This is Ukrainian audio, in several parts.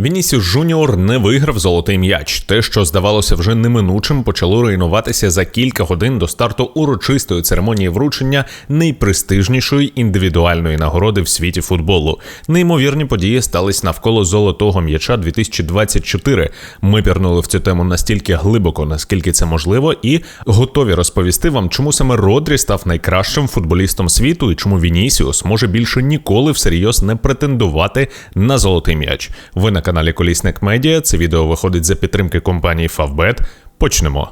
Вінісіус Жуніор не виграв золотий м'яч. Те, що здавалося вже неминучим, почало руйнуватися за кілька годин до старту урочистої церемонії вручення найпрестижнішої індивідуальної нагороди в світі футболу. Неймовірні події стались навколо золотого м'яча 2024. Ми пірнули в цю тему настільки глибоко, наскільки це можливо, і готові розповісти вам, чому саме Родрі став найкращим футболістом світу і чому Вінісіус може більше ніколи всерйоз не претендувати на золотий м'яч. Ви на каналі Колісник Медіа. Це відео виходить за підтримки компанії Favbet. Почнемо.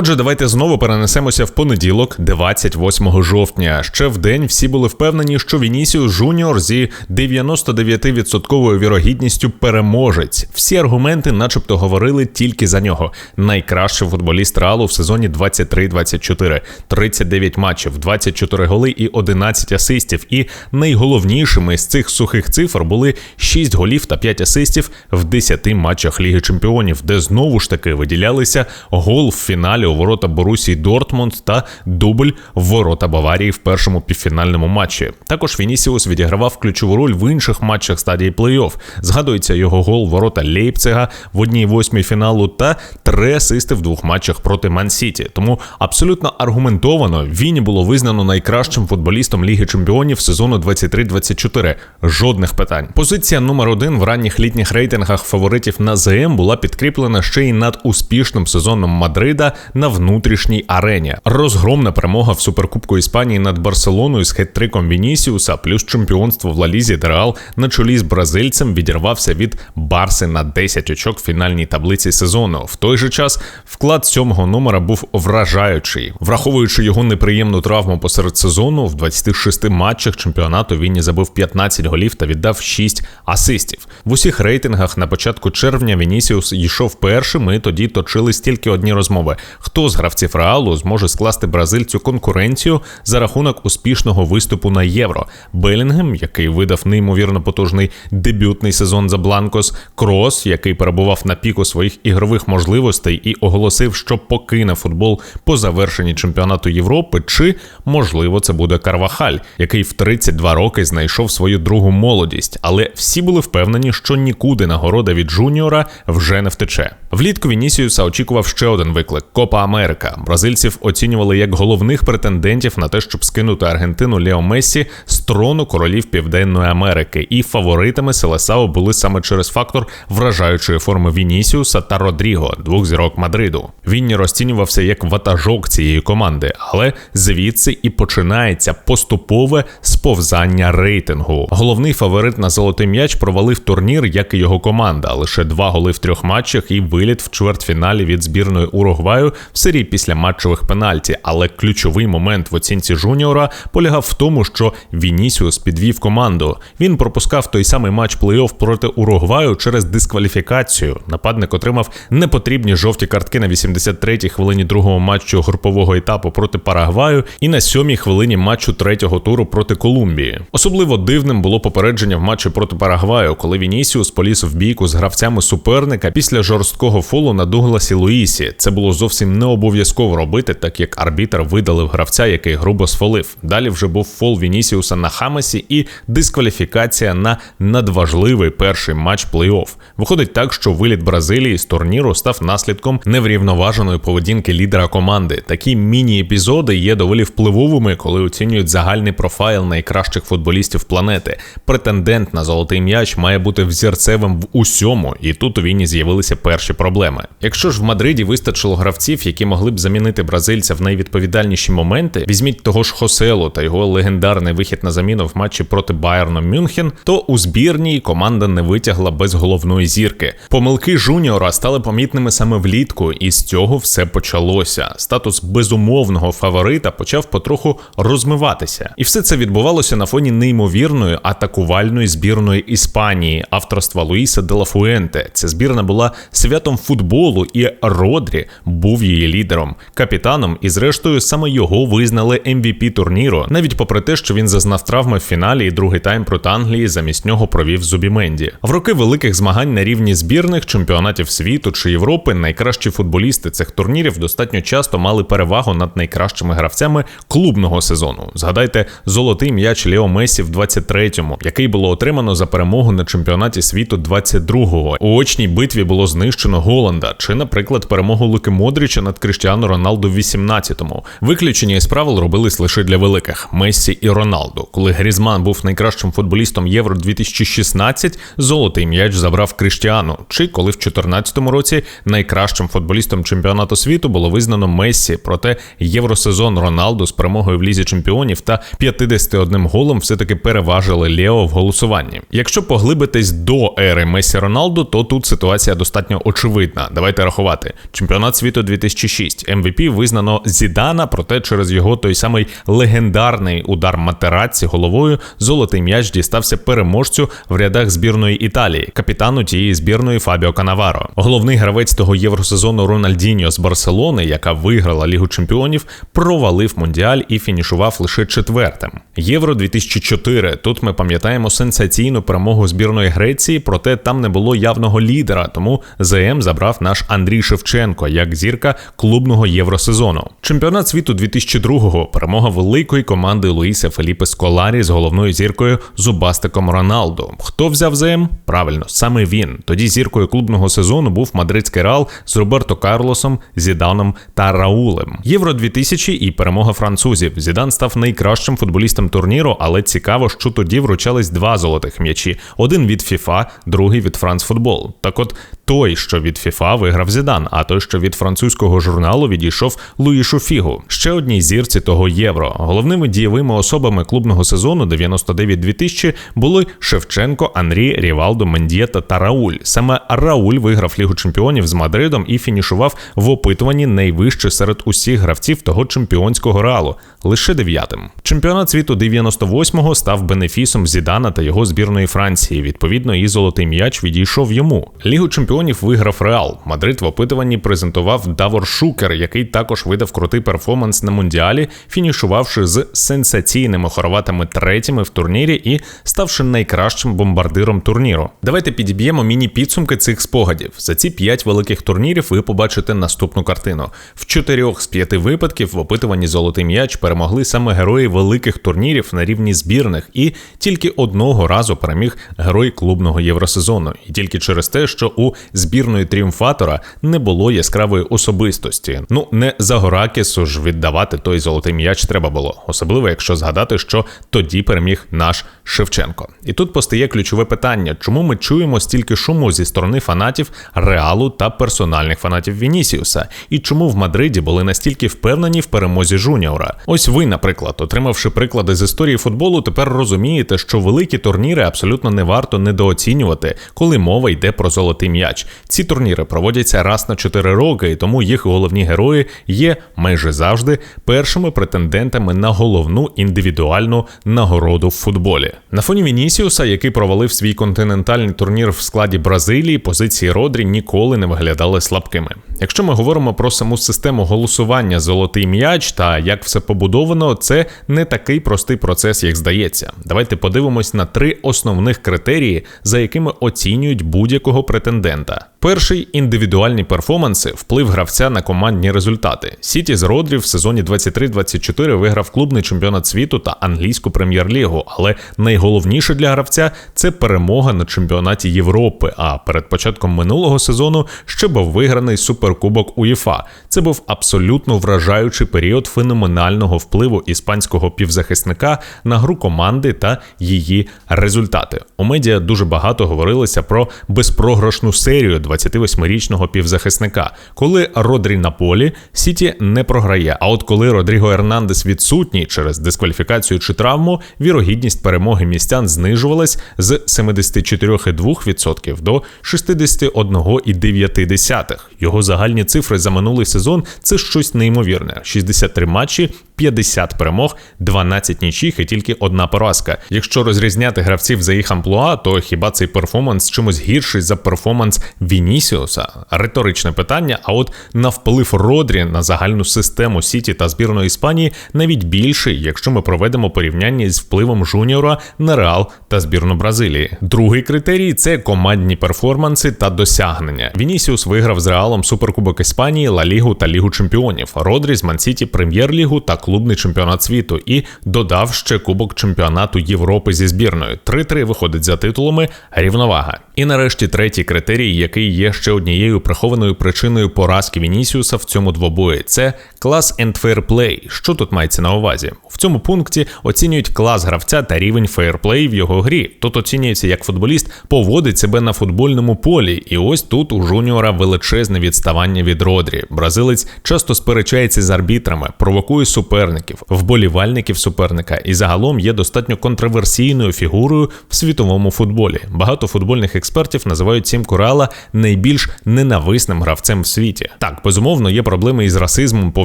Отже, давайте знову перенесемося в понеділок, 28 жовтня. Ще в день всі були впевнені, що Вінісіус Жуніор зі 99% вірогідністю переможець. Всі аргументи, начебто, говорили тільки за нього. Найкращий футболіст Реалу в сезоні 23-24. 39 матчів, 24 голи і 11 асистів. І найголовнішими з цих сухих цифр були 6 голів та 5 асистів в 10 матчах Ліги Чемпіонів, де знову ж таки виділялися гол в фіналі у ворота Борусії Дортмунд та дубль в ворота Баварії в першому півфінальному матчі. Також Вінісіус відігравав ключову роль в інших матчах стадії плей-офф. Згадується його гол ворота Лейпцига в одній восьмій фіналу та три асисти в двох матчах проти Ман-Сіті. Тому абсолютно аргументовано Віні було визнано найкращим футболістом Ліги Чемпіонів сезону 23-24. Жодних питань. Позиція номер один в ранніх літніх рейтингах фаворитів на ЗМ була підкріплена ще й над успішним сезоном Мадрида на внутрішній арені. Розгромна перемога в суперкубку Іспанії над Барселоною з хет-триком Вінісіуса, плюс чемпіонство в Лалізі де Реал на чолі з бразильцем відірвався від Барси на 10 очок в фінальній таблиці сезону. В той же час вклад сьомого номера був вражаючий, враховуючи його неприємну травму посеред сезону, в 26 матчах чемпіонату Вінні забив 15 голів та віддав 6 асистів. В усіх рейтингах на початку червня Вінісіус йшов першим, і тоді точились тільки одні розмови хто з гравців реалу зможе скласти бразильцю конкуренцію за рахунок успішного виступу на євро. Белінгем, який видав неймовірно потужний дебютний сезон за Бланкос, Крос, який перебував на піку своїх ігрових можливостей і оголосив, що покине футбол по завершенні чемпіонату Європи, чи можливо це буде Карвахаль, який в 32 роки знайшов свою другу молодість, але всі були впевнені, що нікуди нагорода від Джуніора вже не втече. Влітку Вінісіуса очікував ще один виклик Копа Америка. Бразильців оцінювали як головних претендентів на те, щоб скинути Аргентину Лео Мессі з трону королів Південної Америки. І фаворитами Селесао були саме через фактор вражаючої форми Вінісіуса та Родріго, двох зірок Мадриду. Він розцінювався як ватажок цієї команди, але звідси і починається поступове сповзання рейтингу. Головний фаворит на золотий м'яч провалив турнір, як і його команда. Лише два голи в трьох матчах і виліт в чвертьфіналі від збірної Уругваю в серії після матчових пенальті. Але ключовий момент в оцінці Жуніора полягав в тому, що Вінісіус підвів команду. Він пропускав той самий матч плей-офф проти Уругваю через дискваліфікацію. Нападник отримав непотрібні жовті картки на 83-й хвилині другого матчу групового етапу проти Парагваю і на сьомій хвилині матчу третього туру проти Колумбії. Особливо дивним було попередження в матчі проти Парагваю, коли Вінісіус поліз в бійку з гравцями суперника після жорсткого фолу на Дугласі Луїсі. Це було зовсім не обов'язково робити, так як арбітр видалив гравця, який грубо сфолив. Далі вже був фол Вінісіуса на Хамасі і дискваліфікація на надважливий перший матч плей-офф. Виходить так, що виліт Бразилії з турніру став наслідком неврівноваженої поведінки лідера команди. Такі міні-епізоди є доволі впливовими, коли оцінюють загальний профайл найкращих футболістів планети. Претендент на золотий м'яч має бути взірцевим в усьому, і тут у війні з'явилися перші проблеми. Якщо ж в Мадриді вистачило гравців, які могли б замінити бразильця в найвідповідальніші моменти, візьміть того ж Хоселу та його легендарний вихід на заміну в матчі проти Байерну Мюнхен, то у збірній команда не витягла без головної зірки. Помилки Жуніора стали помітними саме влітку, і з цього все почалося. Статус безумовного фаворита почав потроху розмиватися, і все це відбувалося на фоні неймовірної атакувальної збірної Іспанії, авторства Луїса Делафуенте. Ця збірна була святом футболу, і Родрі був її лідером, капітаном, і зрештою саме його визнали MVP турніру, навіть попри те, що він зазнав травми в фіналі і другий тайм проти Англії замість нього провів Зубіменді. В роки великих змагань на рівні збірних чемпіонатів світу чи Європи найкращі футболісти цих турнірів достатньо часто мали перевагу над найкращими гравцями клубного сезону. Згадайте золотий м'яч Лео Месі в 23-му, який було отримано за перемогу на чемпіонаті світу 22-го. У очній битві було знищено Голланда, чи, наприклад, перемогу Луки Модріча над Кріштіану Роналду в 18-му. Виключення із правил робились лише для великих Мессі і Роналду. Коли Грізман був найкращим футболістом Євро 2016, золотий м'яч забрав Кріштіану. Чи коли в 2014 році найкращим футболістом чемпіонату світу було визнано Мессі, проте євросезон Роналду з перемогою в лізі чемпіонів та 51 голом все-таки переважили Лео в голосуванні. Якщо поглибитись до ери Месі Роналду, то тут ситуація достатньо очевидна. Давайте рахувати. Чемпіонат світу 2006. МВП визнано Зідана, проте через його той самий легендарний удар Матераці головою золотий м'яч дістався переможцю в рядах збірної Італії, капітану тієї збірної Фабіо Канаваро. Головний гравець того євросезону Рональдіньо з Барселони, яка виграла Лігу Чемпіонів, провалив мундіаль і фінішував лише четвертим. Євро 2004. Тут ми пам'ятаємо сенсаційну перемогу збірної Греції, проте там не було явного лідера, тому ЗМ забрав наш Андрій Шевченко як зірка клубного євросезону. Чемпіонат світу 2002-го перемога великої команди Луїса Феліпе Сколарі з головною зіркою Зубастиком Роналду. Хто взяв ЗМ? Правильно, саме він. Тоді зіркою клубного сезону був мадридський Реал з Роберто Карлосом, Зіданом та Раулем. Євро 2000 і перемога французів. Зідан став найкращим футболістом турніру, але цікаво, що тоді вручались два золотих м'ячі: один від FIFA, другий від France Football. Так от той, що від FIFA, виграв Зідан, а той, що від французького журналу, відійшов Луїшу Фігу. Ще одній зірці того євро. Головними дієвими особами клубного сезону 99-2000 були Шевченко, Анрі, Рівалдо, Мендієта та Рауль. Саме Рауль виграв Лігу чемпіонів з Мадридом і фінішував в опитуванні найвище серед усіх гравців того чемпіонського реалу, лише дев'ятим. Чемпіонат світу 98-го став бенефісом Зідана та його збірної Франції. Відповідно, і золотий м'яч відійшов йому. Лігу чемпіонів виграв Реал. Мадрид в опитуванні презентував Давор Шукер, який також видав крутий перформанс на мундіалі, фінішувавши з сенсаційними хорватами третіми в турнірі і ставши найкращим бомбардиром турніру. Давайте підіб'ємо міні-підсумки цих спогадів. За ці п'ять великих турнірів ви побачите наступну картину. В чотирьох з п'яти випадків в опитуванні золотий м'яч перемогли саме герої великих турнірів на рівні збірних, і тільки одного разу переміг герой клубного євросезону. І тільки через те, що у збірної тріумфатора не було яскравої особистості. Ну не за Горакісу ж віддавати той золотий м'яч треба було, особливо якщо згадати, що тоді переміг наш Шевченко. І тут постає ключове питання: чому ми чуємо стільки шуму зі сторони фанатів Реалу та персональних фанатів Вінісіуса, і чому в Мадриді були настільки впевнені в перемозі Жуніора? Ось ви, наприклад, отримавши приклади з історії футболу, тепер розумієте, що великі турніри абсолютно не варто недооцінювати, коли мова йде про золотий м'яч. Ці турніри проводяться раз на 4 роки, і тому їх головні герої є майже завжди першими претендентами на головну індивідуальну нагороду в футболі. На фоні Вінісіуса, який провалив свій континентальний турнір в складі Бразилії, позиції Родрі ніколи не виглядали слабкими. Якщо ми говоримо про саму систему голосування золотий м'яч та як все побудовано, це не такий простий процес, як здається. Давайте подивимось на три основних критерії, за якими оцінюють будь-якого претендента. Перший індивідуальні перформанси, вплив гравця на командні результати. Сіті з Родрі в сезоні 23-24 виграв клубний чемпіонат світу та англійську прем'єр-лігу, але найголовніше для гравця це перемога на чемпіонаті Європи. А перед початком минулого сезону ще був виграний суперкубок УЄФА. Це був абсолютно вражаючий період феноменального впливу іспанського півзахисника на гру команди та її результати. У медіа дуже багато говорилося про безпрограшну серію 28-річного півзахисника. Коли Родрі на полі, Сіті не програє. А от коли Родріго Ернандес відсутній через дискваліфікацію чи травму, вірогідність перемоги містян знижувалась з 74,2% до 61,9%. Його загальні цифри за минулий сезон це щось неймовірне: 63 матчі. 50 перемог, 12 нічих і тільки одна поразка. Якщо розрізняти гравців за їх амплуа, то хіба цей перформанс чимось гірший за перформанс Вінісіуса? Риторичне питання. А от на вплив Родрі на загальну систему Сіті та збірної Іспанії навіть більший, якщо ми проведемо порівняння з впливом Жуніора на Реал та збірну Бразилії. Другий критерій це командні перформанси та досягнення. Вінісіус виграв з Реалом Суперкубок Іспанії, Ла Лігу та Лігу Чемпіонів. Родрі з Мансіті Прем'єр-лігу та клубний чемпіонат світу. І додав ще Кубок чемпіонату Європи зі збірною. 3-3 виходить за титулами рівновага. І нарешті третій критерій, який є ще однією прихованою причиною поразки Вінісіуса в цьому двобої, це клас and fair play. Що тут мається на увазі? В цьому пункті оцінюють клас гравця та рівень фейерплей в його грі. Тут оцінюється, як футболіст поводить себе на футбольному полі. І ось тут у жуніора величезне відставання від Родрі. Бразилець часто сперечається з арбітрами, провокує суперників, вболівальників суперника і загалом є достатньо контроверсійною фігурою в світовому футболі. Багато футбольних експертів називають Сім Курала найбільш ненависним гравцем в світі. Так, безумовно, є проблеми із расизмом по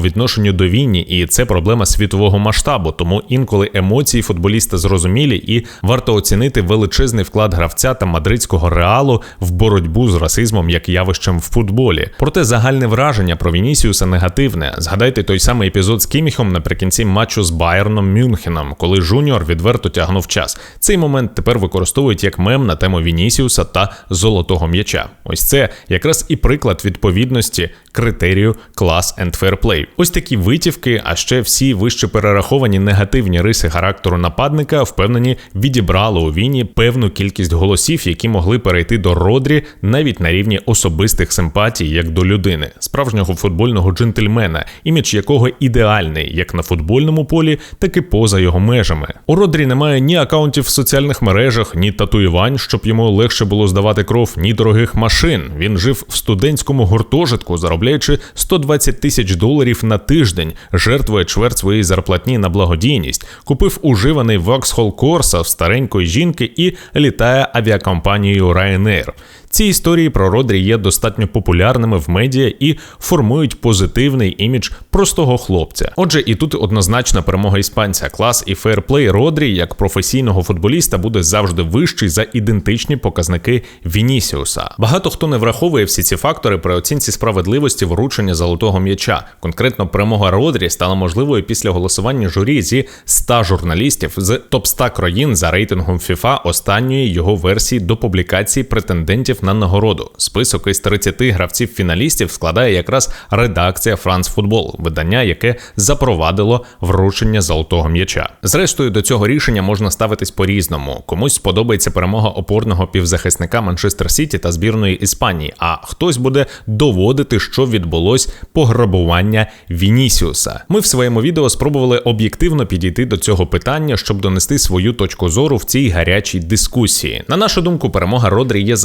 відношенню до війні, і це проблема світового масштабу. Тому інколи емоції футболіста зрозумілі, і варто оцінити величезний вклад гравця та мадридського реалу в боротьбу з расизмом як явищем в футболі. Проте загальне враження про Вінісіуса негативне. Згадайте той самий епізод з Кіміхом наприкінці матчу з Байерном Мюнхеном, коли Жуніор відверто тягнув час. Цей момент тепер використовують як мем на тему Вінісіуса та золотого м'яча. Ось це якраз і приклад відповідності критерію клас and fair play. Ось такі витівки, а ще всі вище перераховані негативні риси характеру нападника, впевнені, відібрали у війні певну кількість голосів, які могли перейти до Родрі навіть на рівні особистих симпатій, як до людини, справжнього футбольного джентльмена, імідж якого ідеальний як на футбольному полі, так і поза його межами. У Родрі немає ні акаунтів в соціальних мережах, ні татуювань, щоб йому легше було здавати кров, ні дорогих машин. Він жив в студентському гуртожитку, заробляючи 120 тисяч доларів на тиждень, жертвує чверть своєї зарплатні на благодійність, купив уживаний Vauxhall Corsa в старенької жінки і літає авіакомпанією Ryanair. Ці історії про Родрі є достатньо популярними в медіа і формують позитивний імідж простого хлопця. Отже, і тут однозначна перемога іспанця. Клас і фейрплей Родрі як професійного футболіста буде завжди вищий за ідентичні показники Вінісіуса. Багато хто не враховує всі ці фактори при оцінці справедливості вручення золотого м'яча. Конкретно перемога Родрі стала можливою після голосування журі зі 100 журналістів з топ 100 країн за рейтингом FIFA останньої його версії до публікації претендентів на нагороду. Список із 30 гравців-фіналістів складає якраз редакція France Football, видання, яке запровадило вручення золотого м'яча. Зрештою, до цього рішення можна ставитись по-різному. Комусь сподобається перемога опорного півзахисника Манчестер Сіті та збірної Іспанії, а хтось буде доводити, що відбулось пограбування Вінісіуса. Ми в своєму відео спробували об'єктивно підійти до цього питання, щоб донести свою точку зору в цій гарячій дискусії. На нашу думку, перемога Родрі є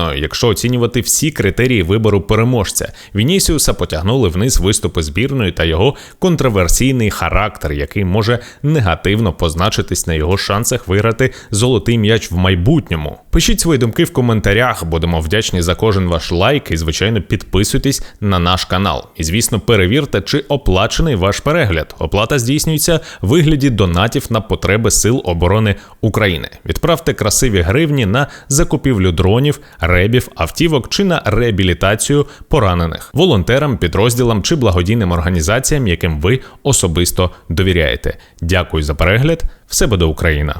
заслуженою, якщо оцінювати всі критерії вибору переможця. Вінісіуса потягнули вниз виступи збірної та його контроверсійний характер, який може негативно позначитись на його шансах виграти золотий м'яч в майбутньому. Пишіть свої думки в коментарях, будемо вдячні за кожен ваш лайк і, звичайно, підписуйтесь на наш канал. І, звісно, перевірте, чи оплачений ваш перегляд. Оплата здійснюється в вигляді донатів на потреби Сил оборони України. Відправте красиві гривні на закупівлю дронів, ребів, автівок чи на реабілітацію поранених волонтерам, підрозділам чи благодійним організаціям, яким ви особисто довіряєте. Дякую за перегляд. Все буде Україна!